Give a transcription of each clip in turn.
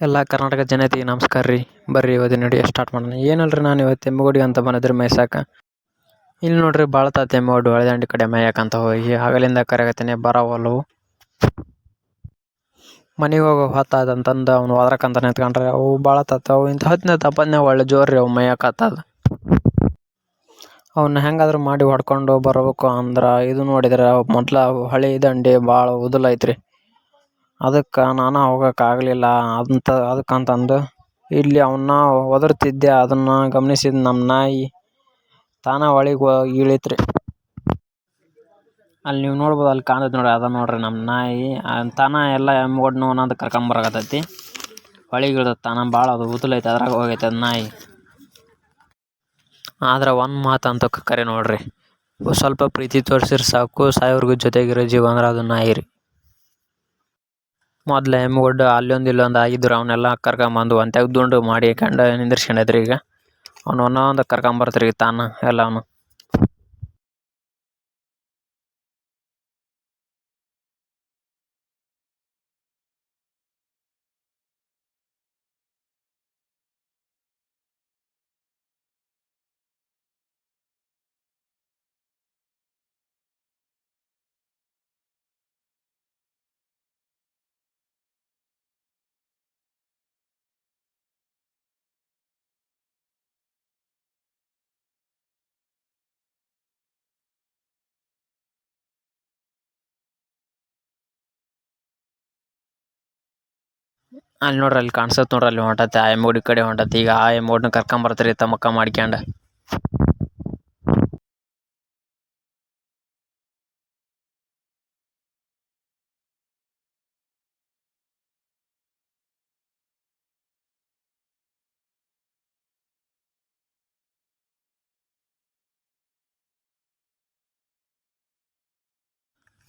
ಎಲ್ಲ ಕರ್ನಾಟಕ ಜನತೆಗೆ ನಮಸ್ಕಾರ ರೀ. ಬರ್ರಿ ಇವತ್ತಿನ ನಡಿ ಸ್ಟಾರ್ಟ್ ಮಾಡೋಣ. ಏನಲ್ರಿ ನಾನು ಇವತ್ತು ಎಮ್ಮಗುಡಿ ಅಂತ ಬಂದಿದ್ರಿ ಮೇಯ್ಸಾಕ ಇಲ್ಲಿ ನೋಡ್ರಿ ಭಾಳ ತಾತ ಎಮ್ಮಗುಡಿ ಹೊಳೆದಂಡಿ ಕಡೆ ಮೇಯಕಂತ ಹೋಗಿ ಹಗಲಿಂದ ಕರೆಗತ್ತೇನೆ ಬರವಲ್ಲವು ಮನೆಗೆ ಹೋಗೋ ಹೊತ್ತಾದಂತಂದು ಅವ್ನು ಹೋದ್ರಕ್ಕಂತ ನಿಂತ್ಕೊಂಡ್ರೆ, ಅವು ಭಾಳ ತಾತ, ಅವು ಇಂಥ ಹೊತ್ತಿನ ತಪ್ಪನ್ನೇ ಒಳ್ಳೆ ಜೋರು ರೀ ಅವು ಮೇಯಕತ್ತದ ಅವನ್ನ ಹೆಂಗಾದ್ರೂ ಮಾಡಿ ಹೊಡ್ಕೊಂಡು ಬರಬೇಕು ಅಂದ್ರೆ ಇದು ನೋಡಿದ್ರೆ ಮೊದ್ಲು ಹಳೆ ದಂಡೆ ಭಾಳ ಉದಲ್ ಐತ್ರಿ. ಅದಕ್ಕೆ ನಾನು ಹೋಗೋಕ್ಕಾಗಲಿಲ್ಲ ಅಂತ, ಅದಕ್ಕಂತಂದು ಇಲ್ಲಿ ಅವನ್ನ ಒದರ್ತಿದ್ದೆ. ಅದನ್ನು ಗಮನಿಸಿದ ನಮ್ಮ ನಾಯಿ ತಾನ ಹೊಳಿಗೆ ಇಳಿತ್ರಿ. ಅಲ್ಲಿ ನೀವು ನೋಡ್ಬೋದು, ಅಲ್ಲಿ ಕಾಣತೈತೆ ನೋಡಿ ಅದ ನೋಡ್ರಿ ನಮ್ಮ ನಾಯಿ. ತಾನ ಎಲ್ಲ ಎಮ್ಗೊಡ್ನು ಅನ್ನೋದು ಕರ್ಕೊಂಬರಕತ್ತೈತಿ ಒಳಗೆ ಇಳ್ದೈತೆ ತಾನ ಭಾಳ ಅದು ಉದಲೈತೆ ಅದ್ರಾಗ ಹೋಗೈತೆ ಅದು ನಾಯಿ. ಆದ್ರೆ ಒಂದು ಮಾತು ಅಂತ ಕರೆ ನೋಡ್ರಿ. ಸ್ವಲ್ಪ ಪ್ರೀತಿ ತೋರಿಸಿದ್ರೆ ಸಾಕು. ಸಾಯೋರ್ಗು ಜೊತೆಗಿರೋ ಜೀವ ಅಂದ್ರೆ ಅದು ನಾಯಿ ರೀ. ಮೊದ್ಲು ಎಮ್ಮೆಗೊಡ್ಡು ಅಲ್ಲೊಂದು ಇಲ್ಲೊಂದು ಆಗಿದ್ರು ಅವನ್ನೆಲ್ಲ ಕರ್ಕೊಂಬಂದು ಒಂದು ದುಂಡು ಮಾಡಿ ಕಂಡ ನಿಂದ್ರಿಸ್ಕೊಂಡೈತ್ರಿ ಈಗ. ಅವ್ನು ಒಂದೊಂದು ಕರ್ಕೊಂಬರ್ತ್ರಿ ತಾನು ಎಲ್ಲವನು ಅಲ್ಲಿ ನೋಡ್ರಿ ಅಲ್ಲಿ ಕಾಣ್ಸತ್ತೆ ನೋಡ್ರಿ ಅಲ್ಲಿ ಹೊಂಟತಿ, ಆ ಎಮ್ಮಗುಡಿ ಕಡೆ ಹೊಂಟತಿ. ಈಗ ಆ ಎಮ್ಮಗುಡ್ನ ಕರ್ಕೊಂಬರ್ತೀರಿ ತಮ್ಮಕ್ಕ ಮಾಡ್ಕ್ಯಂಡು.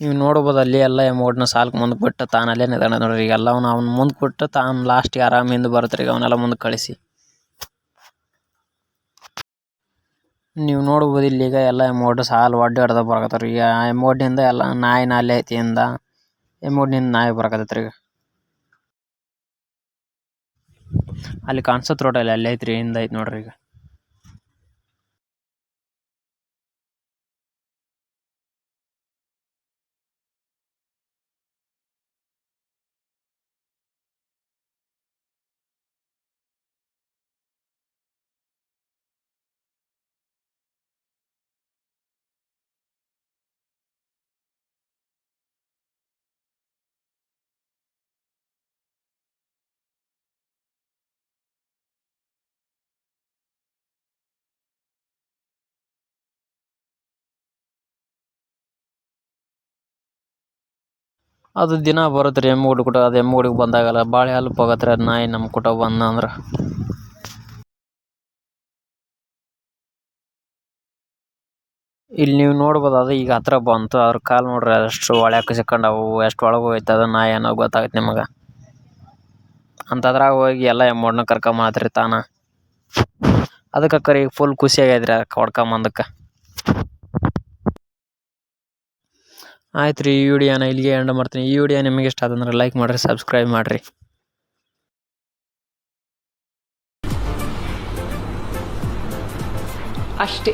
ನೀವು ನೋಡ್ಬೋದು ಅಲ್ಲಿ ಎಲ್ಲ ಎಮೌಂಟ್ನ ಸಾಲ್ಕ್ ಮುಂದೆ ಬಿಟ್ಟು ತಾನು ಅಲ್ಲೇ ನಿಧಾನ ನೋಡ್ರಿ. ಈಗ ಎಲ್ಲವನ್ನು ಅವ್ನು ಮುಂದೆ ಬಿಟ್ಟು ತಾನು ಲಾಸ್ಟಿಗೆ ಗೆ ಹಿಂದೆ ಬರುತ್ತೆ ಈಗ ಅವನ್ನೆಲ್ಲ ಮುಂದೆ ಕಳಿಸಿ. ನೀವು ನೋಡ್ಬೋದು ಇಲ್ಲಿ ಈಗ ಎಲ್ಲ ಎಮೌಂಟ್ ಸಾಲು ಒಡ್ಡಿ ಹಿಡ್ದ ಬರಕತ್ತಾರ. ಈಗ ಆ ಎಮ್ಮೋಡ್ನಿಂದ ಎಲ್ಲ ನಾಯಿ ನಾಲೆ ಐತಿಯಿಂದ ಎಮ್ಮೋಡ್ನಿಂದ ನಾಯಿ ಬರಕತ್ತೈತ್ರಿ ಈಗ. ಅಲ್ಲಿ ಕಾಣಿಸತ್ ರೋಡಲ್ಲಿ ಅಲ್ಲಿ ಐತ್ರಿ ಹಿಂದೆ ಐತಿ ನೋಡ್ರಿ ಈಗ. ಅದು ದಿನ ಬರುತ್ತೆ ರೀ ಎಮ್ಮೆ ಕೂಡ ಅದು ಎಮ್ಮೆ ಗುಡಿಗೆ ಬಂದಾಗಲ್ಲ ಭಾಳ ಹೆಲ್ಪ್ ಆಗತ್ತೆ ರೀ ನಾಯಿ ನಮ್ಮ ಕೂಟ ಬಂದ ಅಂದ್ರೆ. ಇಲ್ಲಿ ನೀವು ನೋಡ್ಬೋದು ಅದು ಈಗ ಹತ್ರ ಬಂತು ಅದ್ರ ಕಾಲ್ ನೋಡ್ರಿ ಅದಷ್ಟು ಒಳ್ಯಾಕ ಸಿಕ್ಕಂಡವು ಎಷ್ಟು ಒಳಗೆ ಹೋಯ್ತು ಅದು ನಾಯಿ ಏನೋ ಗೊತ್ತಾಗುತ್ತೆ ನಿಮಗೆ. ಅಂತದ್ರಾಗ ಹೋಗಿ ಎಲ್ಲ ಎಮ್ಮೋಡ್ನ ಕರ್ಕೊಂಬತ್ರಿ ತಾನ. ಅದಕ್ಕೆ ಕರಿ ಫುಲ್ ಖುಷಿ ಆಗೈತ್ರಿ ಅದಕ್ಕೆ ಹೊಡ್ಕೊಂಬಂದಕ್ಕೆ. ಆಯ್ತು ರೀ, ಈ ವಿಡಿಯೋನ ಇಲ್ಲಿಗೆ ಎಂಡ್ ಮಾಡ್ತೀನಿ. ಈ ವಿಡಿಯೋ ನಿಮಗೆ ಇಷ್ಟ ಆದಂದ್ರೆ ಲೈಕ್ ಮಾಡಿರಿ ಸಬ್ಸ್ಕ್ರೈಬ್ ಮಾಡಿರಿ. ಅಷ್ಟೇ.